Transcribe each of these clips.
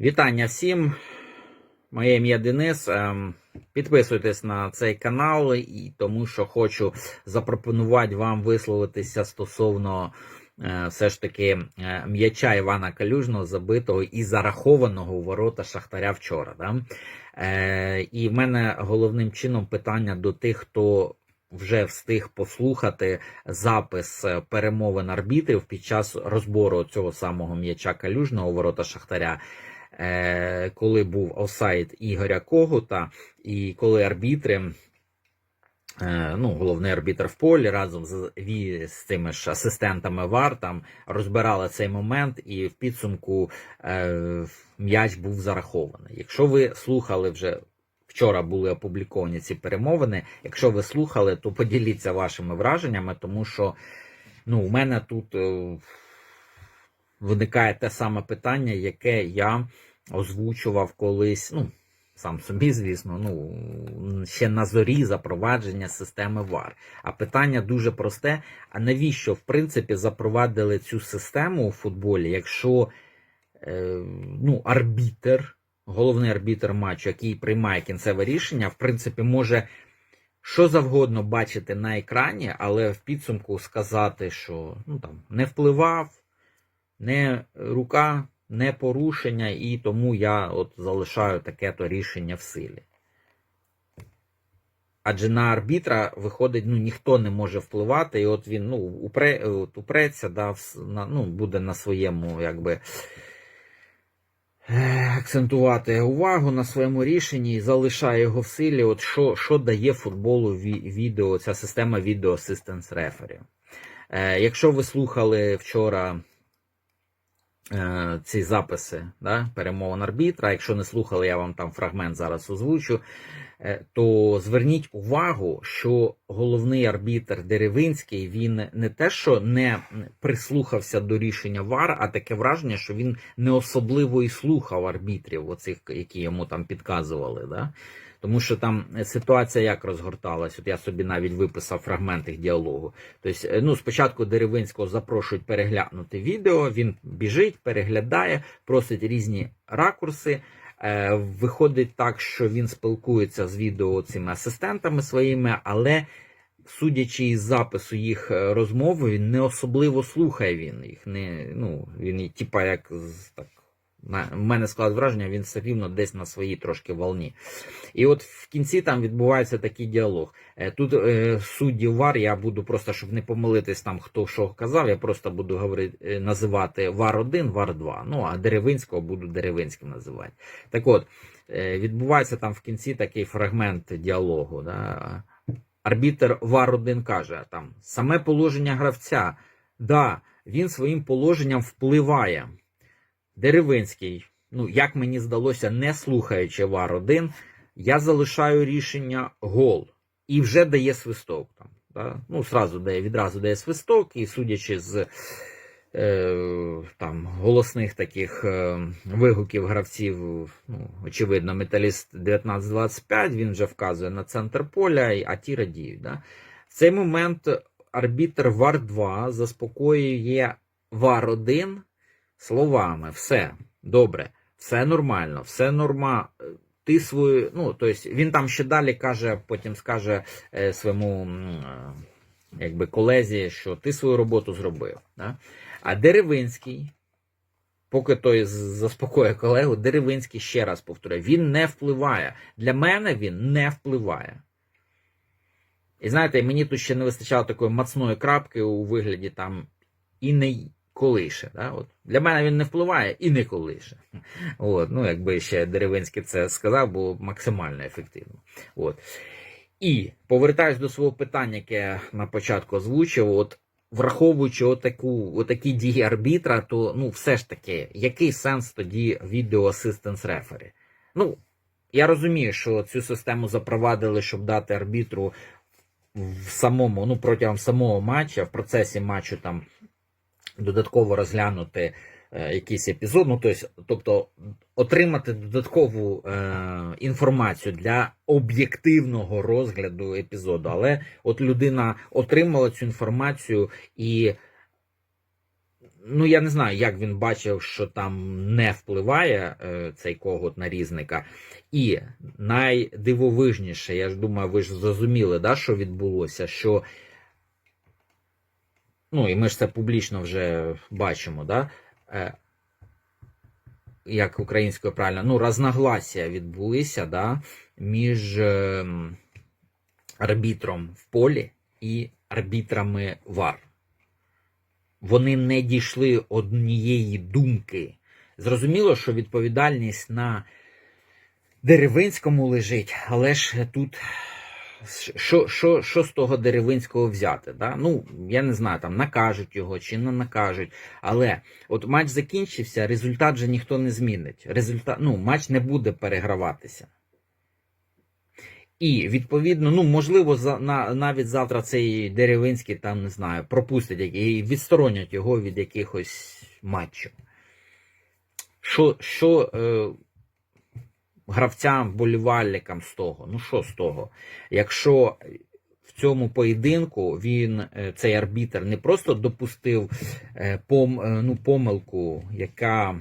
Вітання всім. Моє ім'я Денис. Ем, Підписуйтесь на цей канал, і тому що хочу запропонувати вам висловитися стосовно е, все ж таки е, м'яча Івана Калюжного, забитого і зарахованого у ворота Шахтаря вчора. Да? Е, І в мене головним чином питання до тих, хто вже встиг послухати запис перемовин арбітрів під час розбору цього самого м'яча Калюжного ворота Шахтаря. Е, коли був офсайд Ігоря Когута, і коли арбітри, е, ну, головний арбітр в полі разом з, з цими ж асистентами ВАР там розбирали цей момент, і в підсумку е, м'яч був зарахований. Якщо ви слухали вже. Вчора були опубліковані ці перемовини. Якщо ви слухали, то поділіться вашими враженнями, тому що ну, у мене тут виникає те саме питання, яке я озвучував колись, ну, сам собі, звісно, ну, ще на зорі запровадження системи ВАР. А питання дуже просте: а навіщо, в принципі, запровадили цю систему у футболі, якщо е, ну, арбітер, головний арбітер матчу, який приймає кінцеве рішення, в принципі, може. Що завгодно бачити на екрані, але в підсумку сказати, що ну, там, не впливав, не рука, не порушення, і тому я от залишаю таке то рішення в силі. Адже на арбітра виходить, ну ніхто не може впливати, і от він ну, упре, от, упреться, да, вс- на, ну, буде на своєму, якби. Акцентувати увагу на своєму рішенні і залишає його в силі. От що, що дає футболу ві- відео, ця система Video Assistance Referee. Е, якщо ви слухали вчора ці записи да, перемовин арбітра. Якщо не слухали, я вам там фрагмент зараз озвучу. е, То зверніть увагу, що головний арбітр Деревинський він не те, що не прислухався до рішення ВАР, а таке враження, що він не особливо і слухав арбітрів, оцих, які йому там підказували. Да? Тому що там ситуація як розгорталась, от я собі навіть виписав фрагмент діалогу. Тобто, е, ну, спочатку Деревинського запрошують переглянути відео, він біжить, переглядає, просить різні ракурси. Е, Виходить так, що він спілкується з відео цими асистентами своїми, але судячи із запису їх е, розмови, він не особливо слухає він їх. Не, ну, він, типа, як так. На мене склад враження, він все рівно десь на своїй трошки волні. І от в кінці там відбувається такий діалог. Е, Тут е, судді ВАР, я буду просто, щоб не помилитись там, хто що казав, я просто буду говорити, е, називати ВАР 1, ВАР 2. Ну, а Деревинського буду Деревинським називати. Так от, е, відбувається там в кінці такий фрагмент діалогу. Да? Арбітер ВАР 1 каже: там саме положення гравця, да, він своїм положенням впливає. Деревинський, ну, як мені здалося, не слухаючи ВАР 1, я залишаю рішення гол і вже дає свисток. Там, да? Ну, сразу дає, відразу дає свисток, і судячи з е, там, голосних таких е, вигуків гравців, ну, очевидно, металіст 1925, він вже вказує на центр поля, а ті радіють. Да? В цей момент арбітр ВАР 2 заспокоює ВАР 1 словами: все добре, все нормально, все норма. Ти свою, ну, тобто він там ще далі каже, потім скаже е, своєму е, якби, колезі, що ти свою роботу зробив. Да? А Деревинський, поки той заспокоює колегу, Деревинський ще раз повторює, він не впливає. Для мене він не впливає. І знаєте, мені тут ще не вистачало такої мацної крапки у вигляді там і не колише. Да? От. Для мене він не впливає і не колише. От. Ну, якби ще Деревинський це сказав, було б максимально ефективно. От. І повертаюсь до свого питання, яке я на початку озвучив. От, враховуючи отаку, отакі дії арбітра, то ну, все ж таки, який сенс тоді відео Assistance Referee? Ну, я розумію, що цю систему запровадили, щоб дати арбітру в самому, ну, протягом самого матча, в процесі матчу там додатково розглянути е, якийсь епізод, ну, тобто, отримати додаткову е, інформацію для об'єктивного розгляду епізоду. Але от людина отримала цю інформацію і ну я не знаю, як він бачив, що там не впливає е, цей когот на різника. І найдивовижніше, я ж думаю, ви ж зрозуміли, да, що відбулося, що ну, і ми ж це публічно вже бачимо, да, е, як українською правильно, ну, разногласія відбулися да, між е, арбітром в полі і арбітрами ВАР. Вони не дійшли однієї думки. Зрозуміло, що відповідальність на деревинському лежить, але ж тут що, що, що з того деревинського взяти? Да? Ну, я не знаю, там накажуть його чи не накажуть. Але от матч закінчився, результат же ніхто не змінить. Результат, ну, матч не буде переграватися. І відповідно, ну можливо, за на навіть завтра цей деревинський там не знаю, пропустять і відсторонять його від якихось матчів. Що що е, гравцям, болівальникам з того? Ну що з того? Якщо в цьому поєдинку він, е, цей арбітр, не просто допустив е, пом, е, ну, помилку, яка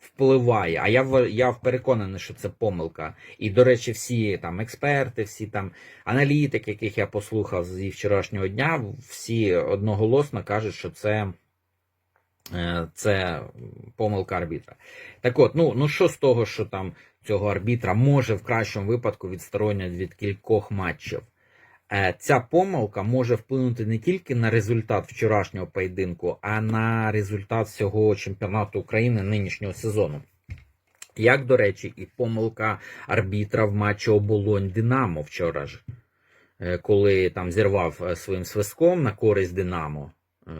впливає. А я я переконаний, що це помилка. І, до речі, всі там експерти, всі там аналітики, яких я послухав зі вчорашнього дня, всі одноголосно кажуть, що це. Це помилка арбітра. Так от, ну, ну що з того, що там цього арбітра може в кращому випадку відсторонять від кількох матчів? Е, Ця помилка може вплинути не тільки на результат вчорашнього поєдинку, а на результат всього чемпіонату України нинішнього сезону. Як, до речі, і помилка арбітра в матчі оболонь Динамо вчора ж, е, коли там зірвав е, своїм свистком на користь Динамо. Е,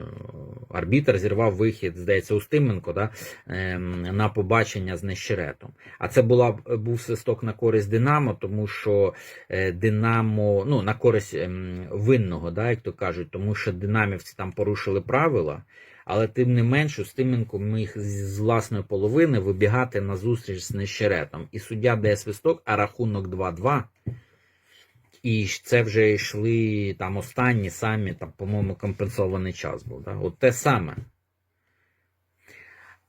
Арбітр зірвав вихід, здається, Устименко да, ем, на побачення з Нещеретом. А це була, був свисток на користь Динамо, тому що е, Динамо, ну, на користь ем, винного, да, як то кажуть, тому що динамівці там порушили правила, але тим не менш Устименко міг з власної половини вибігати на зустріч з Нещеретом. І суддя дає свисток, а рахунок 2-2. І це вже йшли там останні самі, там, по-моєму, компенсований час був. Да? От те саме.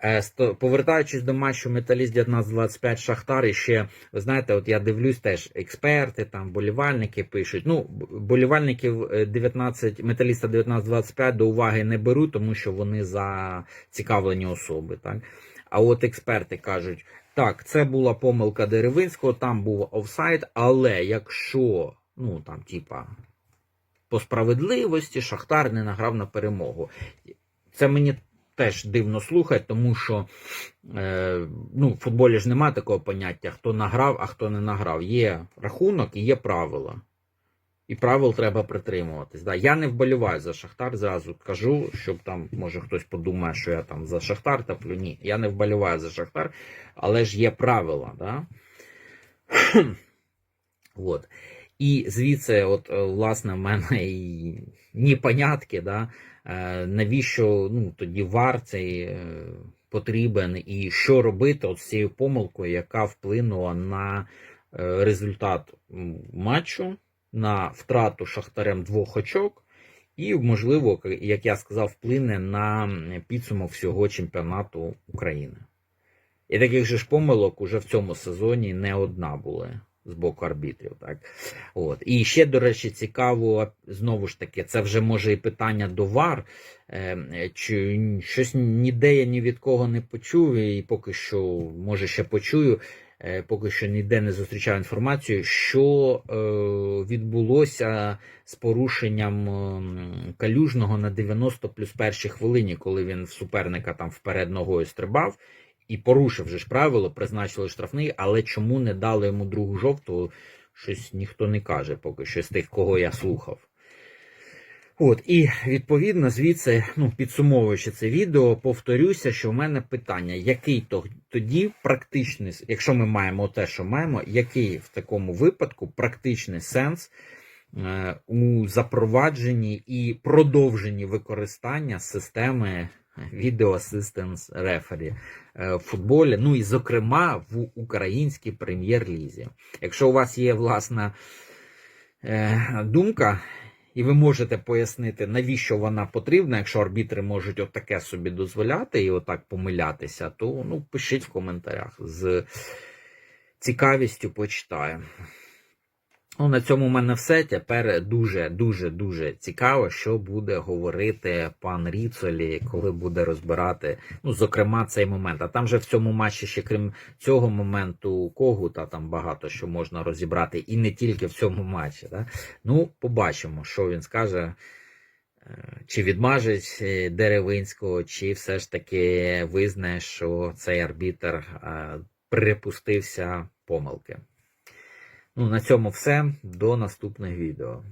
Е, Повертаючись до матчу Металіст 1925 Шахтар, і ще, ви знаєте, от я дивлюсь теж експерти, там болівальники пишуть. Ну, болівальників е, 19, металіста 1925 до уваги не беру, тому що вони зацікавлені особи. Так? А от експерти кажуть, так, це була помилка Деревинського, там був офсайд, але якщо, ну там, типа, по справедливості Шахтар не награв на перемогу. Це мені теж дивно слухати, тому що е, ну, в футболі ж немає такого поняття, хто награв, а хто не награв. Є рахунок і є правила. І правил треба притримуватись. Да. Я не вболіваю за Шахтар, зразу кажу, щоб там, може, хтось подумає, що я там за Шахтар таплю. Ні, я не вболіваю за Шахтар, але ж є правила. Да? От. І звідси, от, е, власне, в мене і непонятки, да, е, навіщо ну, тоді вар цей е, потрібен, і що робити от з цією помилкою, яка вплинула на результат матчу, на втрату шахтарем двох очок, і, можливо, як я сказав, вплине на підсумок всього чемпіонату України. І таких же ж помилок уже в цьому сезоні не одна була з боку арбітрів. Так? От. І ще, до речі, цікаво, знову ж таки, це вже може і питання до ВАР. Е, Чи щось ніде я ні від кого не почув, і поки що, може, ще почую. е, Поки що ніде не зустрічав інформацію, що е, відбулося з порушенням ем, калюжного на 90 плюс першій хвилині, коли він в суперника там вперед ногою стрибав і порушив же ж правило, призначили штрафний, але чому не дали йому другу жовту, щось ніхто не каже поки що з тих, кого я слухав. От, і відповідно звідси, ну, підсумовуючи це відео, повторюся, що в мене питання, який то тоді практичний, якщо ми маємо те, що маємо, який в такому випадку практичний сенс е, у запровадженні і продовженні використання системи Video Assistance Referee в футболі, ну і зокрема в українській прем'єр-лізі. Якщо у вас є власна е, думка, і ви можете пояснити, навіщо вона потрібна, якщо арбітри можуть отаке собі дозволяти і отак помилятися, то ну, пишіть в коментарях. З цікавістю почитаю. Ну, на цьому в мене все. Тепер дуже, дуже, дуже цікаво, що буде говорити пан Ріцолі, коли буде розбирати, ну, зокрема, цей момент. А там же в цьому матчі, ще крім цього моменту, Когута, там багато що можна розібрати, і не тільки в цьому матчі. Да? Ну, побачимо, що він скаже. Е, Чи відмажить е, Деревинського, чи все ж таки визнає, що цей арбітр е, припустився помилки. Ну, на цьому все. До наступних відео.